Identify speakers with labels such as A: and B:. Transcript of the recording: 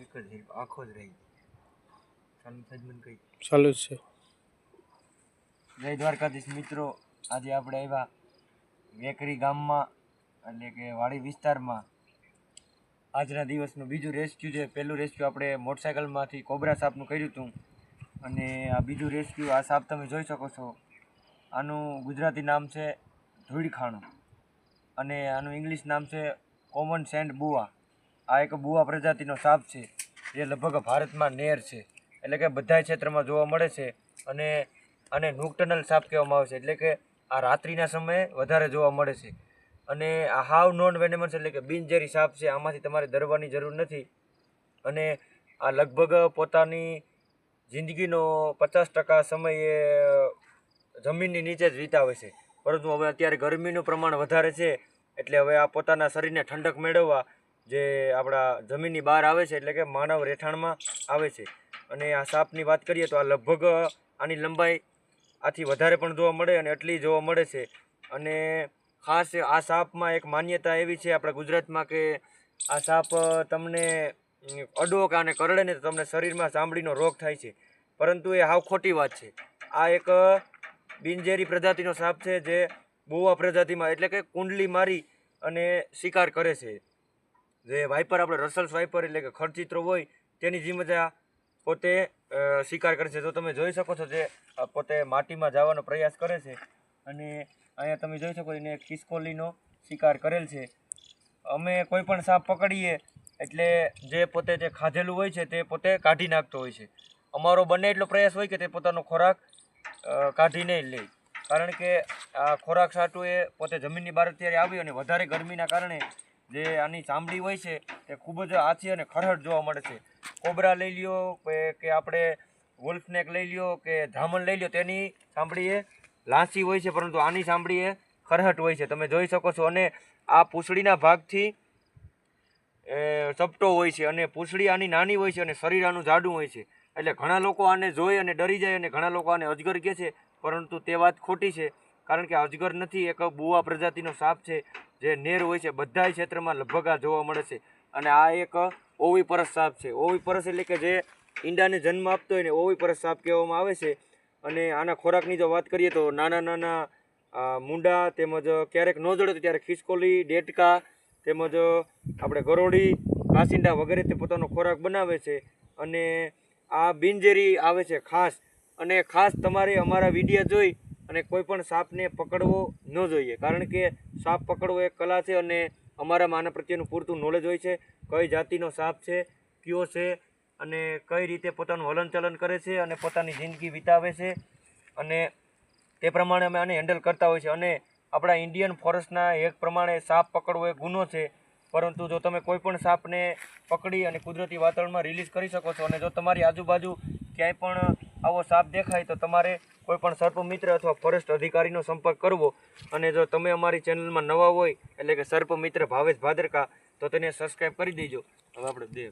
A: એક જ હેલ્પ આખો જ રહી ચાલુ થાય મને કઈ
B: ચાલુ છે.
A: જય દ્વારકાધીશ મિત્રો આજે આપણે આવ્યા વેકરી ગામમાં એટલે કે વાડી વિસ્તારમાં. આજના દિવસનું બીજું રેસ્ક્યુ છે. પહેલું રેસ્ક્યુ આપણે મોટરસાયકલમાંથી કોબરા સાપનું કર્યું હતું. અને આ બીજું રેસ્ક્યુ આ સાપ તમે જોઈ શકો છો. આનું ગુજરાતી નામ છે ધૂળખાણું. અને આનું ઇંગ્લિશ નામ છે કોમન સેન્ડ બુઆ આ એક બુઆ પ્રજાતિનો સાપ છે. જે લગભગ ભારતમાં નેર છે. એટલે કે બધા ક્ષેત્રમાં જોવા મળે છે અને આને નુકટનલ સાપ કહેવામાં આવે છે. એટલે કે આ રાત્રિના સમયે વધારે જોવા મળે છે. અને આ હાવ નોન વેનેમન્સ એટલે કે બિનઝેરી સાપ છે. આમાંથી તમારે ડરવાની જરૂર નથી. અને આ લગભગ પોતાની જિંદગીનો પચાસ ટકા સમય જમીનની નીચે જ વિતાવે છે. પરંતુ હવે અત્યારે ગરમીનું પ્રમાણ વધારે છે. એટલે હવે આ પોતાના શરીરને ઠંડક મેળવવા જે આપણા જમીનની બહાર આવે છે એટલે કે માનવ રહેઠાણમાં આવે છે. અને આ સાપની વાત કરીએ તો આ લગભગ આની લંબાઈ આથી વધારે પણ જોવા મળે અને એટલી જોવા મળે છે. અને ખાસ આ સાપમાં એક માન્યતા એવી છે આપણા ગુજરાતમાં કે આ સાપ તમને અમ, અને કરડે ને તો તમને શરીરમાં ચામડીનો રોગ થાય છે. પરંતુ એ હાવ ખોટી વાત છે. આ એક બિનઝેરી પ્રજાતિનો સાપ છે જે બોવા પ્રજાતિમાં એટલે કે કુંડલી મારી અને શિકાર કરે છે. જે વાઇપર આપણે રસલ્સ વાઇપર એટલે કે ખડચિત્રો હોય, તેની જેમ જ પોતે શિકાર કરે છે. તો તમે જોઈ શકો છો જે પોતે માટીમાં જવાનો પ્રયાસ કરે છે અને અહીંયા તમે જોઈ શકો એને ખિસકોલીનો શિકાર કરેલ છે. અમે કોઈ પણ સાપ પકડીએ એટલે જે પોતે જે ખાધેલું હોય છે તે પોતે કાઢી નાખતો હોય છે. અમારો બને એટલો પ્રયાસ હોય કે તે પોતાનો ખોરાક કાઢીને લે. કારણ કે આ ખોરાક સાટું એ પોતે જમીનની બહાર અત્યારે આવ્યું અને વધારે ગરમીના કારણે જે આની ચામડી હોય છે તે ખૂબ જ આછી અને ખરહટ જોવા મળે છે. કોબરા લઈ લ્યો, કે- આપણે વોલ્ફનેક લઈ લ્યો, કે ધામણ લઈ લ્યો, તેની ચામડી એ લાંસી હોય છે, પરંતુ આની ચામડી એ ખરહટ હોય છે. તમે જોઈ શકો છો, અને આ પૂંછડીના ભાગથી ચપટો હોય છે, અને પૂંછડી આની નાની હોય છે, અને શરીર આનું જાડું હોય છે. એટલે ઘણા લોકો આને જોઈ અને ડરી જાય, અને ઘણા લોકો આને અજગર કહે છે, પરંતુ તે વાત ખોટી છે. કારણ કે અજગર નથી, એક બુવા પ્રજાતિનો સાપ છે, જે નેર હોય છે બધા ક્ષેત્રમાં લગભગ આ જોવા મળે છે. અને આ એક ઓવી પરસ સાપ છે. ઓવી પરસ એટલે કે જે ઈંડાને જન્મ આપતો હોય ને ઓવી પરસ સાપ કહેવામાં આવે છે. અને આના ખોરાકની જો વાત કરીએ તો નાના નાના મૂંડા તેમજ ક્યારેક ન જડે ત્યારે ખિસકોલી, ડેટકા તેમજ આપણે ગરોળી, કાસિંડા વગેરે તે પોતાનો ખોરાક બનાવે છે. અને આ બિનજેરી આવે છે ખાસ. અને ખાસ તમારે અમારા વીડિયો જોઈ અને કોઈ પણ સાપને પકડવો ન જોઈએ. કારણ કે સાપ પકડવો એક કલા છે અને અમારામાં આના પ્રત્યેનું પૂરતું નોલેજ હોય છે કઈ જાતિનો સાપ છે, કયો છે અને કઈ રીતે પોતાનું હલનચલન કરે છે અને પોતાની જિંદગી વિતાવે છે અને તે પ્રમાણે અમે આને હેન્ડલ કરતા હોય છે. અને આપણા ઇન્ડિયન ફોરેસ્ટના એક પ્રમાણે સાપ પકડવો એ ગુનો છે. પરંતુ જો તમે કોઈ પણ સાપને પકડી અને કુદરતી વાતાવરણમાં રિલીઝ કરી શકો છો અને જો તમારી આજુબાજુ ક્યાંય પણ આવો સાપ દેખાય તો તમારે કોઈ પણ સર્પ મિત્ર અથવા ફોરેસ્ટ અધિકારીનો સંપર્ક કરવો. અને જો તમે અમારી ચેનલમાં નવા હોય, એટલે કે સર્પ મિત્ર ભાવેશ ભાદરકા, તો તેને સબસ્ક્રાઈબ કરી દેજો. હવે આપણે દે